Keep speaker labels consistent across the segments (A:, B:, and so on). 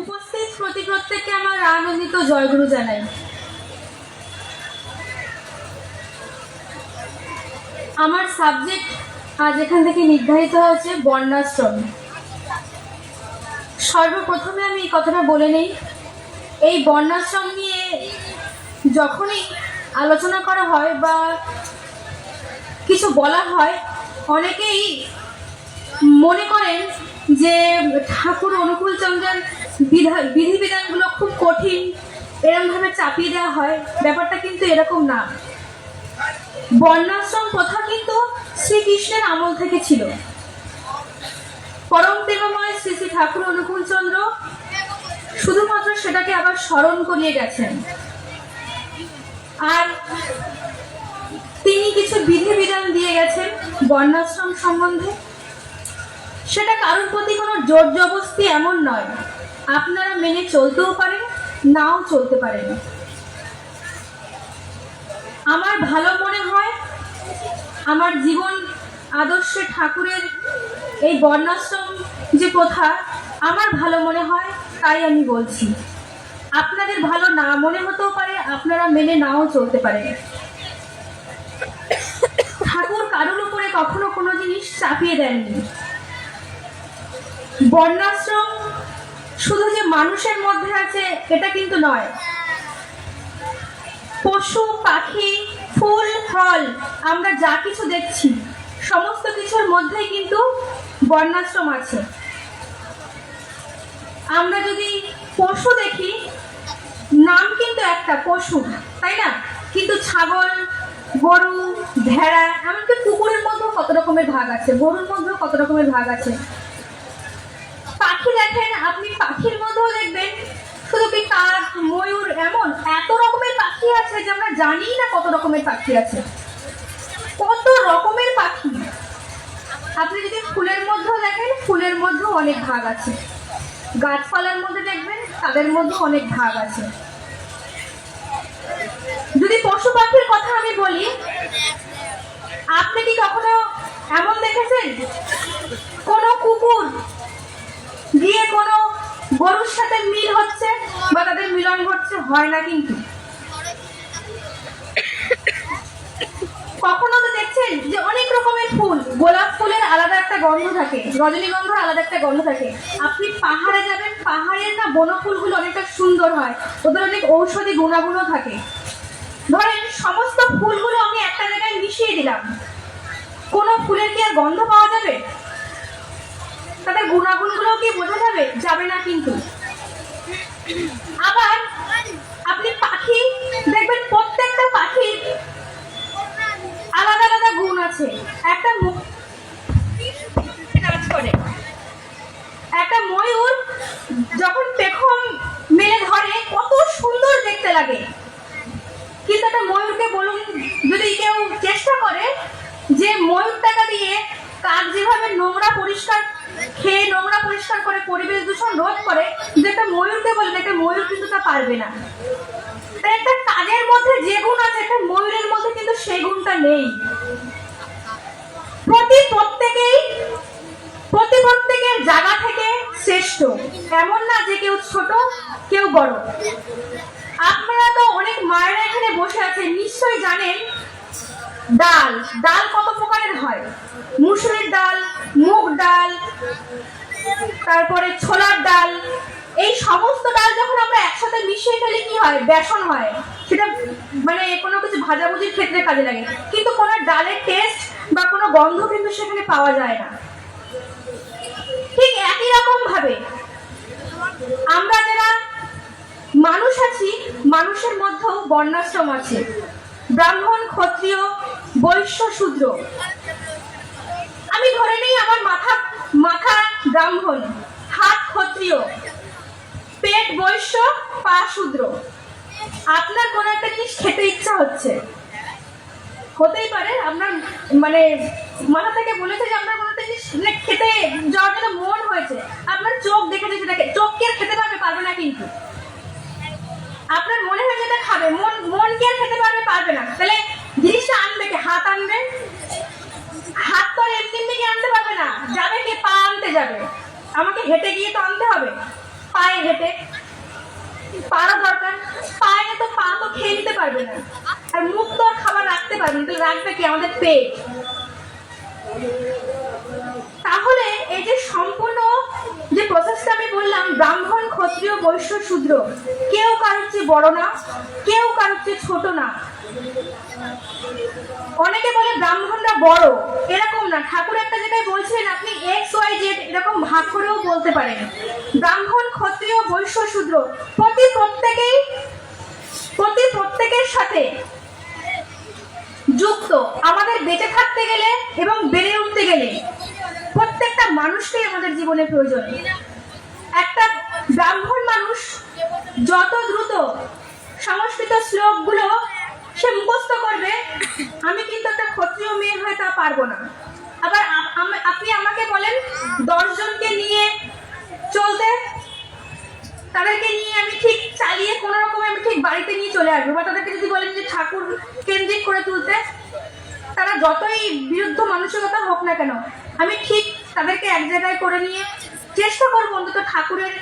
A: উপস্থিত প্রতি প্রত্যেককে আমার আনন্দিত জয়গুরু জানাই। আমার সাবজেক্ট আজ এখান থেকে নির্ধারিত হয়েছে বর্ণাশ্রম। সর্বপ্রথমে আমি এই কথাটা বলে নেই। এই বর্ণাশ্রম নিয়ে যখনই আলোচনা করা হয় বা কিছু বলা হয়, অনেকেই মনে করেন যে ঠাকুর অনুকূল চন্দ্রের বিধিবিধানগুলো খুব কঠিন। এরমভাবে চাপিয়ে দেওয়া হয়। ব্যাপারটা কিন্তু এরকম না। বর্ণাশ্রম প্রথা কিন্তু শ্রীকৃষ্ণের আমল থেকে ছিল। পরম প্রেমময় শ্রী শ্রী ঠাকুর অনুকূল চন্দ্র শুধুমাত্র সেটাকে আবার স্মরণ করিয়ে গেছেন। আর তিনি কিছু বিধিবিধান দিয়ে গেছেন বর্ণাশ্রম সম্বন্ধে। সেটা কারোর প্রতি কোনো জোর জবস্তি এমন নয়। আপনারা মেনে চলতেও পারেন, নাও চলতে পারেন। আমার ভালো মনে হয়, আমার জীবন আদর্শে ঠাকুরের এই বর্ণাশ্রম যে প্রথা, আমার ভালো মনে হয়, তাই আমি বলছি। আপনাদের ভালো না মনে হতেও পারে, আপনারা মেনে নাও চলতে পারেন। ঠাকুর কারোর উপরে কখনো কোনো জিনিস চাপিয়ে দেননি। বর্ণাশ্রম শুধু যে মানুষের মধ্যে আছে, এটা কিন্তু নয়। পশু, পাখি, ফুল, ফল, আমরা যা কিছু দেখছি, সমস্ত কিছুর মধ্যেই কিন্তু বর্ণাশ্রম আছে। আমরা যদি পশু দেখি, নাম কিন্তু একটা পশু, তাই না? কিন্তু ছাগল, গরু, ভেড়া, এমনকি কুকুরের মধ্যেও কত রকমের ভাগ আছে, গরুর মধ্যেও কত রকমের ভাগ আছে। পাখি দেখেন, আপনি পাখির মধ্যেও দেখবেন, শুধু কি কাক, ময়ূর, এমন এত রকমের পাখি আছে যে আমরা জানি না কত রকমের পাখি আছে। কত রকমের পাখি। আপনি যদি ফুলের মধ্যেও দেখেন, ফুলের মধ্যেও অনেক ভাগ আছে। গাছপালার মধ্যে দেখবেন, তাদের মধ্যে অনেক ভাগ আছে। যদি পশু পাখির কথা আমি বলি, আপনি কি কখনো এমন দেখেছেন? কোনো কুকুর গিয়ে কোনো গরুর সাথে মিল হচ্ছে বা তাদের মিলন ঘটছে? হয় না কিন্তু। কখনো তো দেখছেন যে অনেক রকমের ফুল, গোলাপ ফুলের আলাদা একটা গন্ধ থাকে, রজনীগন্ধার আলাদা একটা গন্ধ থাকে। আপনি পাহাড়ে যাবেন, পাহাড়ের না বনফুলগুলো অনেকটা সুন্দর হয়, ওদের অনেক ঔষধি গুণাগুণও থাকে। ধরেন, সমস্ত ফুলগুলো আমি একটা জায়গায় মিশিয়ে দিলাম। কোনো ফুলের কি আর গন্ধ পাওয়া যাবে? তাদের গুণাগুণগুলো কি বোঝা যাবে? যাবে না কিন্তু। আবার আপনি পাখি দেখবেন প্রত্যেকটা পাখির আলাদা আলাদা গুণ আছে। একটা কাজ করে। একটা ময়ূর যখন পেখম মেলে ধরে, কত সুন্দর দেখতে লাগে। কিন্তু একটা ময়ূরকে বলুন, যদি কেউ চেষ্টা করে যে ময়ূরটাকে দিয়ে কাক যেভাবে নোংরা পরিষ্কার খেয়ে নোংরা পরিষ্কার করে পরিবেশ দূষণ রোধ করে যে একটা ময়ূরকে বলেন একটা ময়ূর কিন্তু তা পারবে না। তাই একটা কাজের মধ্যে যে গুণ আছে, একটা ময়ূরের মধ্যে কিন্তু সেই গুণটা নেই। প্রতি প্রত্যেকেই, প্রতি প্রত্যেকের জায়গা থেকে শ্রেষ্ঠ। এমন না যে কেউ ছোট, কেউ বড়। আপনারা তো অনেক মায়েরা এখানে বসে আছেন, নিশ্চয়ই জানেন ডাল ডাল কত প্রকারের হয়? মুসুরির ডাল, মুগ ডাল, তারপরে ছোলার ডাল। এই সমস্ত ডাল যখন আমরা একসাথে মিশিয়ে ফেলি, কি হয়? বেসন হয়। সেটা মানে কোনো কিছু ভাজাভুজির ক্ষেত্রে কাজে লাগে। কিন্তু কোনো ডালের টেস্ট বা কোনো গন্ধ কিন্তু সেখানে পাওয়া যায় না। ঠিক একই রকম ভাবে আমরা যারা মানুষ আছি, মানুষের মধ্যেও বর্ণাশ্রম আছে। ব্রাহ্মণ, ক্ষত্রিয় বৈশ্য শূদ্র আমি ধরে নিই আমার মাথা মাথা ব্রাহ্মণ, হাত ক্ষত্রিয়। পেট বৈশ্য, পা শূদ্র। আপনার কোনো একটা জিনিস খেতে ইচ্ছা হচ্ছে। হতেই পারে, আপনার মানে মাথা থেকে বলেছে যে আপনার কোনো একটা জিনিস মানে খেতে যাওয়ার জন্য মন হয়েছে। আপনার চোখ দেখেছে সেটাকে, চোখ কি খেতে পারবে পারবে না কিন্তু। আপনার মনে হয় যেটা খাবে, মন মন কি খেতে পারবে পারবে না। তাহলে জিনিসটা আনবে কে? হাত আনবে? হাত তো এমনি এমনি কি আনতে পারবে না? যাবে কে? পা আনতে যাবে। আমাকে হেঁটে গিয়ে তো আনতে হবে। পায়ে হেঁটে। পাড়া দরকার। পায়ে তো পা তো খেলতে পারবে না। আর মুখ তো আর খাবার রাখতে পারবে না। তো রাখবে কি? আমাদের পেট। তাহলে এই যে সম্পূর্ণ যে প্রসেসটা আমি বললাম, ব্রাহ্মণ, ক্ষত্রিয়, বৈশ্য, শূদ্র, কেউ কারোর চেয়ে বড় না, কেউ কারোর চেয়ে ছোট না। অনেকে বলে ব্রাহ্মণরা বড়, এরকম না। ঠাকুর একটা জায়গায় বলছেন, আপনি এক্স ওয়াই জেড এরকম ভাগ করেও বলতে পারেন। ব্রাহ্মণ, ক্ষত্রিয়, বৈশ্য, শূদ্র, প্রতি প্রত্যেকেই, প্রতি প্রত্যেকের সাথে যুক্ত। আমাদের বেঁচে থাকতে গেলে এবং বেড়ে উঠতে গেলে প্রত্যেকটা মানুষকেই আমাদের জীবনে প্রয়োজন। একটা ব্রাহ্মণ মানুষ যত দ্রুত সংস্কৃত শ্লোকগুলো সে মুখস্থ করবে, আমি কিন্তু একটা ক্ষত্রিয় মেয়ে হয়ে তা পারব না। আবার আপনি আমাকে বলেন দশজনকে নিয়ে চলতে, তাদেরকে নিয়ে আমি ঠিক চালিয়ে কোনো রকমে আমি ঠিক বাড়িতে নিয়ে চলে আসব। বা তাদেরকে যদি বলেন যে ঠাকুর কেন্দ্রিক করে তুলতে, তারা যতই বিরুদ্ধ মানসিকতা হোক না কেন, আমি ঠিক তাদেরকে এক জায়গায় করে নিয়ে চেষ্টা করব অন্তত ঠাকুরের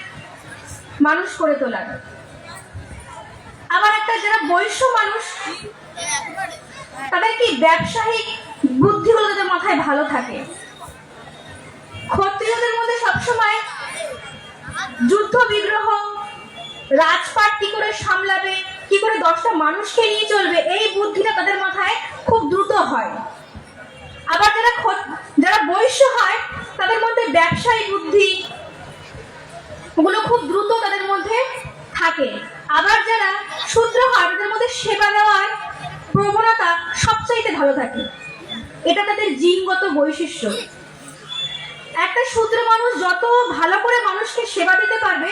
A: মানুষ করে তোলার। আবার একটা যারা বৈশ্য মানুষ, তাদের কি ব্যবসায়িক বুদ্ধিগুলো তাদের মাথায় ভালো থাকে? ক্ষত্রিয়দের মধ্যে সবসময় যুদ্ধ, বিগ্রহ, রাজপাট কি করে সামলাবে, কি করে দশটা মানুষকে নিয়ে চলবে, এই বুদ্ধিটা তাদের মাথায় খুব দ্রুত হয়। আবার যারা যারা বৈশ্য হয়, তাদের মধ্যে ব্যবসায়ী বুদ্ধি ওগুলো খুব দ্রুত তাদের মধ্যে থাকে। আবার যারা শূদ্র হয় মধ্যে সেবা দেওয়ার প্রবণতা সবচাইতে ভালো থাকে, এটা তাদের জিনগত বৈশিষ্ট্য। একটা শূদ্র মানুষ যত ভালো করে মানুষকে সেবা দিতে পারবে,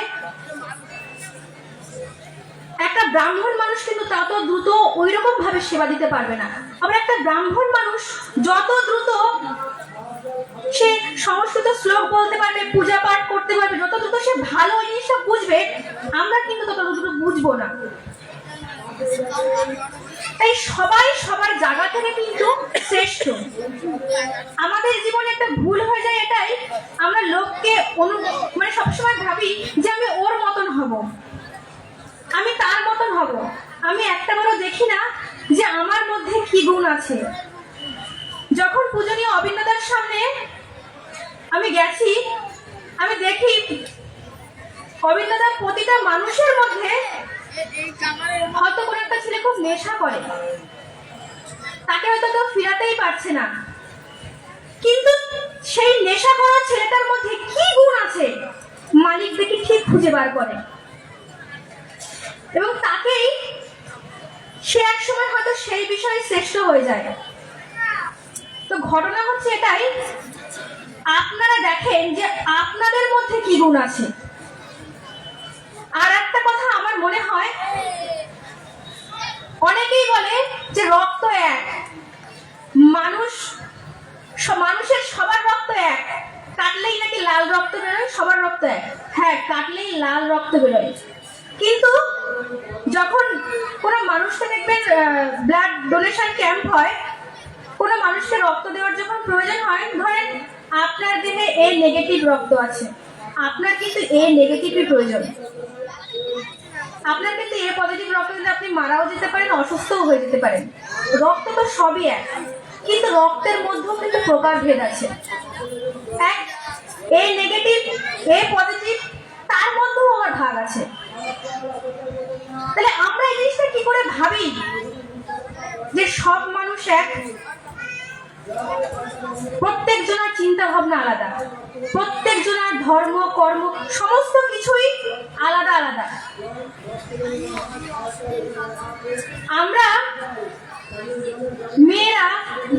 A: একটা ব্রাহ্মণ মানুষ কিন্তু তত দ্রুত ওই রকম ভাবে সেবা দিতে পারবে না। আবার একটা ব্রাহ্মণ মানুষ যত দ্রুত সে সংস্কৃত শ্লোক বলতে পারবে, পূজা পাঠ করতে পারবে যত দ্রুত সে ভালো ওই জিনিসটা বুঝবে, আমরা কিন্তু তত দ্রুত বুঝব না। তাই সবাই সবার জায়গা থেকে কিন্তু শ্রেষ্ঠ। আমাদের জীবনে একটা ভুল হয়ে যায় এটাই, আমরা লোককে অনু মানে সবসময় ভাবি যে আমি ওর মতন হব। আমি তার মতন হব। আমি একটা বারও দেখি না যে আমার মধ্যে কি গুণ আছে। যখন পূজনীয় অভিনেতার সামনে আমি গেছি। আমি দেখি অভিনেতা প্রতিটা মানুষের মধ্যে হয়তো কোনো একটা ছেলে খুব নেশা করে। তাকে হয়তো কেউ ফিরাতেই পারছে না। কিন্তু সেই নেশা করা ছেলেটার মধ্যে কি গুণ আছে? মালিক দেখি ঠিক খুঁজে বার করে। এবং তাকেই সে এক সময় হয়তো সেই বিষয়ে শ্রেষ্ঠ হয়ে যায়। তো ঘটনা হচ্ছে এটাই আপনারা দেখেন যে আপনাদের মধ্যে কি গুণ আছে। আর একটা কথা আমার মনে হয়, অনেকেই বলে যে রক্ত এক। মানুষ মানুষের সবার রক্ত এক। কাটলেই নাকি লাল রক্ত বেরোয়, সবার রক্ত এক। হ্যাঁ কাটলেই লাল রক্ত বেরোয়। কিন্তু যখন কোনো মানুষকে দেখবেন ব্লাড ডোনেশন ক্যাম্প হয়, কোনো মানুষকে রক্ত দেওয়ার যখন প্রয়োজন হয়, ধরেন আপনার দেহে এ নেগেটিভ রক্ত আছে। আপনার কিন্তু এ নেগেটিভই প্রয়োজন। আপনার কিন্তু এ পজিটিভ রক্ত দিলে আপনি মারাও যেতে পারেন, অসুস্থও হয়ে যেতে পারেন। রক্ত তো সবই এক, কিন্তু রক্তের মধ্যেও কিন্তু প্রকারভেদ আছে। এক এ নেগেটিভ এ পজিটিভ তার মধ্যেও আবার ভাগ আছে। তাহলে আমরা এই জিনিসটা কি করে ভাবি? যে সব মানুষ এক প্রত্যেক জনের চিন্তা ভাবনা আলাদা। প্রত্যেক জনের ধর্ম, কর্ম, সমস্ত কিছুই আলাদা আলাদা। আমরা মেয়েরা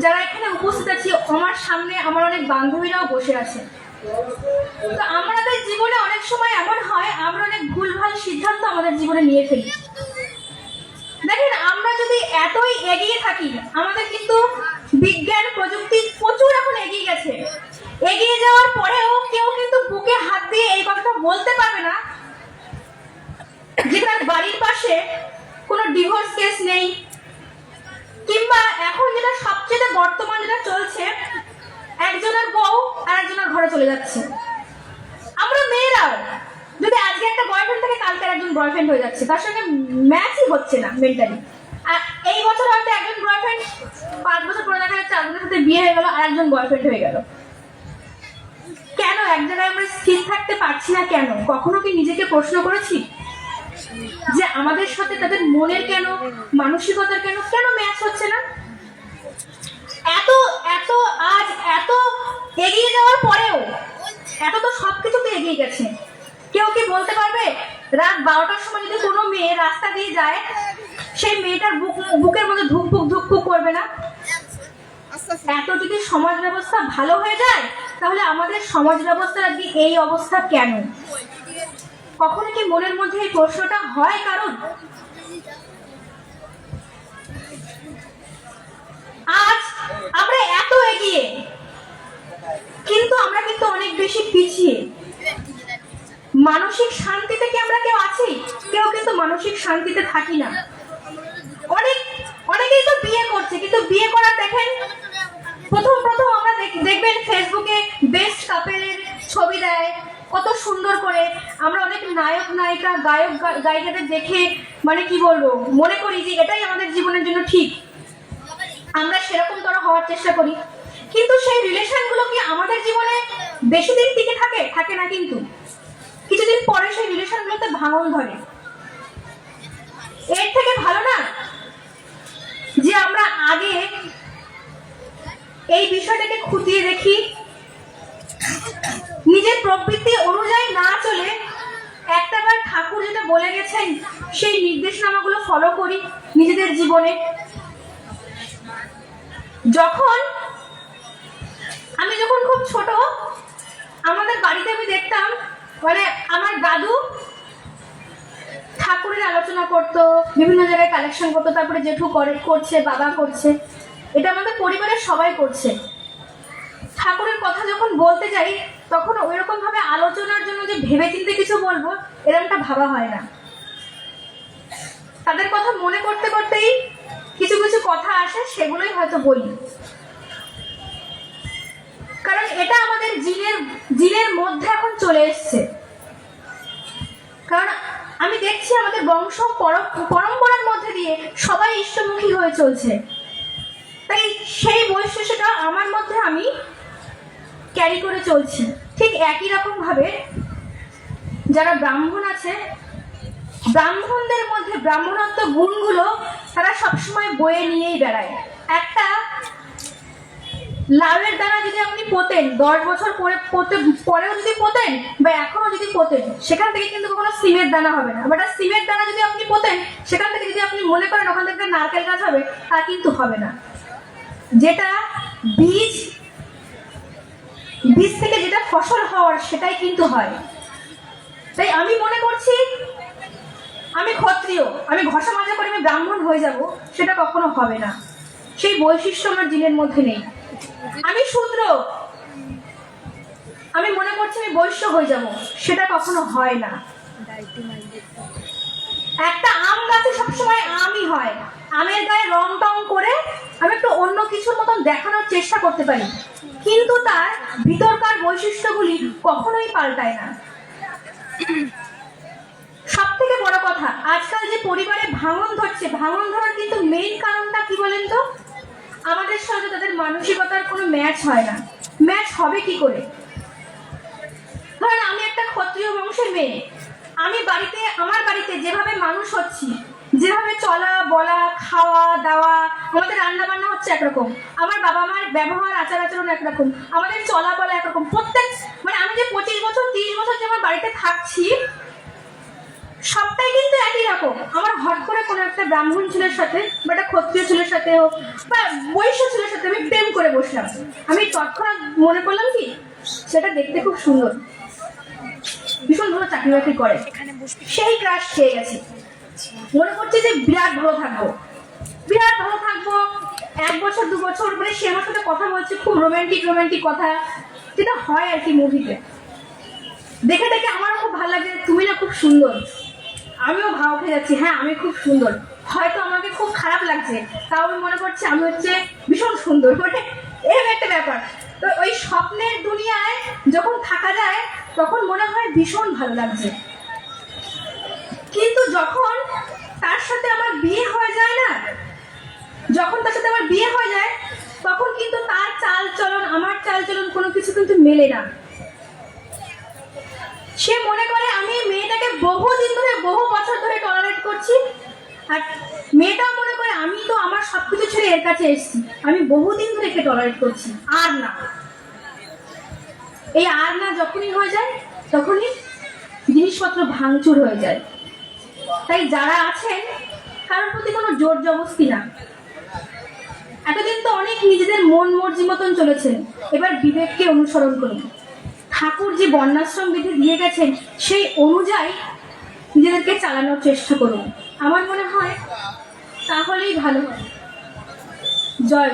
A: যারা এখানে উপস্থিত আছি, আমার সামনে আমার অনেক বান্ধবীরাও বসে আছে। তো আমাদের জীবনে অনেক সময় এমন হয়, আমরা অনেক ভুলভাল সিদ্ধান্ত আমাদের জীবনে নিয়ে ফেলি। দেখেন, আমরা যদি এতই এগিয়ে থাকি, আমাদের কিন্তু বিজ্ঞান প্রযুক্তি প্রচুর এখন এগিয়ে গেছে। এগিয়ে যাওয়ার পরেও কেউ কিন্তু বুকে হাত দিয়ে এই কথাটা বলতে পারবে না যে তার বাড়ির পাশে কোনো ডিভোর্স কেস নেই, কিংবা এখন যেটা সবচেয়ে বর্তমান যেটা চলছে, একজনের বউ আর একজনের ঘরে চলে যাচ্ছে। আমরা মেয়েরাও যদি আজকে একটা বয়ফ্রেন্ড থাকে, কালকে একজন বয়ফ্রেন্ড হয়ে যাচ্ছে, তার সঙ্গে ম্যাচই হচ্ছে না মেন্টালি এই বছর হয়তো একজন বয়ফ্রেন্ড পাঁচ বছর পরে দেখা যাচ্ছে একজনের সাথে বিয়ে হয়ে গেল, আর একজন বয়ফ্রেন্ড হয়ে গেল। কেন? এক জায়গায় আমরা স্থির থাকতে পারছি না কেন? কখনো কি নিজেকে প্রশ্ন করেছি? যে আমাদের সাথে তাদের মনের কেন, মানসিকতার কেন কেন ম্যাচ হচ্ছে না? এত এত, আজ এত এগিয়ে যাওয়ার পরেও এত তো সবকিছুতে এগিয়ে গেছে। কেউ কি বলতে পারবে? রাত বারোটার সময় যদি কোনো মেয়ে রাস্তা দিয়ে যায় সেই মেয়েটার বুক বুকের মধ্যে ধুকপুক ধুকপুক করবে না? এত যদি সমাজ ব্যবস্থা ভালো হয়ে যায়? তাহলে আমাদের সমাজ ব্যবস্থার আজকে এই অবস্থা কেন? কখনো কি মনের মধ্যে এই প্রশ্নটা হয় কারণ আজ আমরা এত এগিয়ে, কিন্তু আমরা কিন্তু অনেক বেশি পিছিয়ে। মানসিক শান্তিতে কি আমরা কেউ আছি? কেউ কিন্তু মানসিক শান্তিতে থাকি না। বিয়ে করছে, কিন্তু বিয়ে করার দেখেন, প্রথম প্রথম আমরা দেখবেন ফেসবুকে বেস্ট কাপেলের ছবি দেয়, কত সুন্দর করে। আমরা অনেক নায়ক, নায়িকা, গায়ক গায়িকাদের দেখে মানে কি বলব, মনে করি যে এটাই আমাদের জীবনের জন্য ঠিক। আমরা সেরকম তারা হওয়ার চেষ্টা করি। কিন্তু সেই রিলেশনগুলো কি আমাদের জীবনে বেশি দিন টিকে থাকে? থাকে না কিন্তু। কিছুদিন পরে সেই রিলেশনগুলোতে ভাঙন ধরে। এর থেকে ভালো না? যে আমরা আগে এই বিষয়টাকে খুঁটিয়ে দেখি, নিজের প্রবৃত্তি অনুযায়ী না চলে একটাবার ঠাকুর যেটা বলে গেছেন, সেই নির্দেশনামাগুলো ফলো করি নিজেদের জীবনে। যখন আমি যখন খুব ছোট, আমাদের বাড়িতে আমি দেখতাম মানে আমার দাদু ঠাকুরের আলোচনা করতো, বিভিন্ন জায়গায় কালেকশন করতো, তারপরে জেঠু করে, করছে, বাবা করছে। এটা আমাদের পরিবারের সবাই করছে। ঠাকুরের কথা যখন বলতে যাই, তখন ওই রকম ভাবে আলোচনার জন্য যে ভেবে চিন্তে কিছু বলব এরকমটা ভাবা হয় না। তাদের কথা মনে করতে করতেই কিছু কিছু কথা আসে, সেগুলোই হয়তো বলি। কারণ এটা আমাদের জিনের জিনের মধ্যে এখন চলে এসছে। কারণ আমি দেখছি আমাদের বংশ পর- পরম্পরার মধ্যে দিয়ে সবাই ঈশ্বরমুখী হয়ে চলছে। তাই সেই বৈশিষ্ট্যটা আমার মধ্যে আমি ক্যারি করে চলছি। ঠিক একই রকম ভাবে যারা ব্রাহ্মণ আছে, ব্রাহ্মণদের মধ্যে ব্রাহ্মণত্ব গুণগুলো তারা সবসময় বয়ে নিয়েই বেড়ায়। একটা লাউয়ের দানা যদি আপনি পোতেন, দশ বছর পরে পোতে, পরেও যদি পোতেন, বা এখনও যদি পোতেন, সেখান থেকে কিন্তু কখনো সিমের দানা হবে না। বাট সিমের দানা যদি আপনি পোতেন, সেখান থেকে যদি আপনি মনে করেন ওখান থেকে নারকেল গাছ হবে, তা কিন্তু হবে না। যেটা বীজ বীজ থেকে যেটা ফসল হওয়ার, সেটাই কিন্তু হয়। তাই আমি মনে করছি, আমি ক্ষত্রিয়, আমি ঘষা মাজা করে আমি ব্রাহ্মণ হয়ে যাব, সেটা কখনো হবে না। সেই বৈশিষ্ট্য আমার জিনের মধ্যে নেই। আমি শূদ্র। আমি মনে করছি আমি বৈশ্য হয়ে যাব। সেটা কখনো হয় না। একটা আম গাছে সবসময় আমই হয়। আমের গায়ে রং টং করে আমি একটু অন্য কিছুর মতন দেখানোর চেষ্টা করতে পারি। কিন্তু তার ভিতরকার বৈশিষ্ট্যগুলি কখনোই পাল্টায় না। সব থেকে বড় কথা, আজকাল যে পরিবারে ভাঙন ধরছে, ভাঙন ধরার কিন্তু মেইন কারণটা কি বলেন তো? আমাদের সাথে তাদের মানসিকতার কোনো ম্যাচ হয় না। ম্যাচ হবে কি করে? ধরেন আমি একটা ক্ষত্রিয় বংশের মেয়ে। আমি বাড়িতে, আমার বাড়িতে যেভাবে মানুষ হচ্ছি, যেভাবে চলা, বলা, খাওয়া, দাওয়া, আমাদের রান্না বান্না হচ্ছে একরকম। আমার বাবা মার ব্যবহার আচার আচরণ একরকম। আমাদের চলা বলা একরকম। প্রত্যেক মানে আমি যে পঁচিশ বছর, তিরিশ বছর যে আমার বাড়িতে থাকছি সবটাই কিন্তু একই রকম। আমার হট করে কোনো একটা ব্রাহ্মণ ছেলের সাথে বা একটা ক্ষত্রিয় ছেলের সাথে হোক বা বৈশ্য ছেলের সাথে আমি প্রেম করে বসলাম। আমি তৎক্ষণাৎ মনে করলাম কি সেটা দেখতে খুব সুন্দর। ভীষণ ভালো চাকরি বাকরি করে সেই ক্রাশ খেয়ে গেছে। মনে করছে যে বিরাট ভালো থাকব। বিরাট ভালো থাকব। এক বছর দু বছর মানে সে আমার সাথে কথা বলছে খুব রোমান্টিক রোমান্টিক কথা। যেটা হয় আর কি মুভিতে দেখে দেখে আমারও খুব ভালো লাগে তুমি না খুব সুন্দর। আমিও ভাও খেয়ে যাচ্ছি। হ্যাঁ আমি খুব সুন্দর। হয়তো আমাকে খুব খারাপ লাগছে, তাও আমি মনে করছি আমি হচ্ছে ভীষণ সুন্দর মানে এরকম একটা ব্যাপার। তো ওই স্বপ্নের দুনিয়ায় যখন থাকা যায়, তখন মনে হয় ভীষণ ভালো লাগছে। কিন্তু যখন তার সাথে আমার বিয়ে হয়ে যায় না, যখন তার সাথে আমার বিয়ে হয়ে যায়, তখন কিন্তু তার চাল চলন আমার চাল চলন কোনো কিছু কিন্তু মেলে না। সে মনে করে, আমি মেয়েটাকে বহুদিন ধরে, বহু বছর ধরে টলারেট করছি। আর মেয়েটাও মনে করে, আমি তো আমার সবকিছু ছেড়ে এর কাছে এসেছি। আমি বহুদিন ধরে একে টলারেট করছি। আর না। এই আর না যখনই হয়ে যায়, তখনই জিনিসপত্র ভাঙচুর হয়ে যায়। তাই যারা আছেন, কারোর প্রতি কোনো জোর জবস্তি না। এতদিন তো অনেক নিজেদের মন মর্জি মতন চলেছেন এবার বিবেককে অনুসরণ করুন। ঠাকুর যে বর্ণাশ্রম বিধি দিয়ে গেছেন, সেই অনুযায়ী নিজেদেরকে চালানোর চেষ্টা করুন। আমার মনে হয় তাহলেই ভালো হয়। জয়